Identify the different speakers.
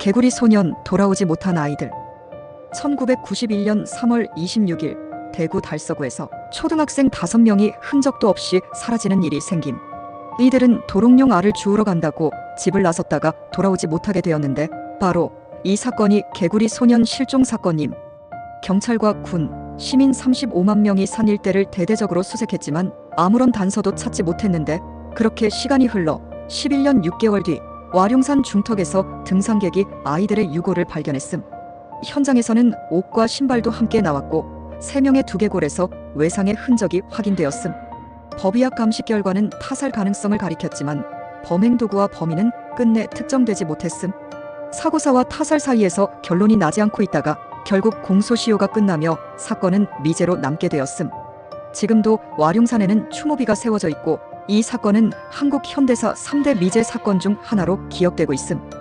Speaker 1: 개구리 소년 돌아오지 못한 아이들 1991년 3월 26일 대구 달서구에서 초등학생 5명이 흔적도 없이 사라지는 일이 생김. 이들은 도롱뇽 알을 주우러 간다고 집을 나섰다가 돌아오지 못하게 되었는데 바로 이 사건이 개구리 소년 실종 사건임. 경찰과 군, 시민 35만 명이 산 일대를 대대적으로 수색했지만 아무런 단서도 찾지 못했는데 그렇게 시간이 흘러 11년 6개월 뒤 와룡산 중턱에서 등산객이 아이들의 유골을 발견했음. 현장에서는 옷과 신발도 함께 나왔고 세 명의 두개골에서 외상의 흔적이 확인되었음. 법의학 감식 결과는 타살 가능성을 가리켰지만 범행 도구와 범인은 끝내 특정되지 못했음. 사고사와 타살 사이에서 결론이 나지 않고 있다가 결국 공소시효가 끝나며 사건은 미제로 남게 되었음. 지금도 와룡산에는 추모비가 세워져 있고 이 사건은 한국 현대사 3대 미제 사건 중 하나로 기억되고 있음.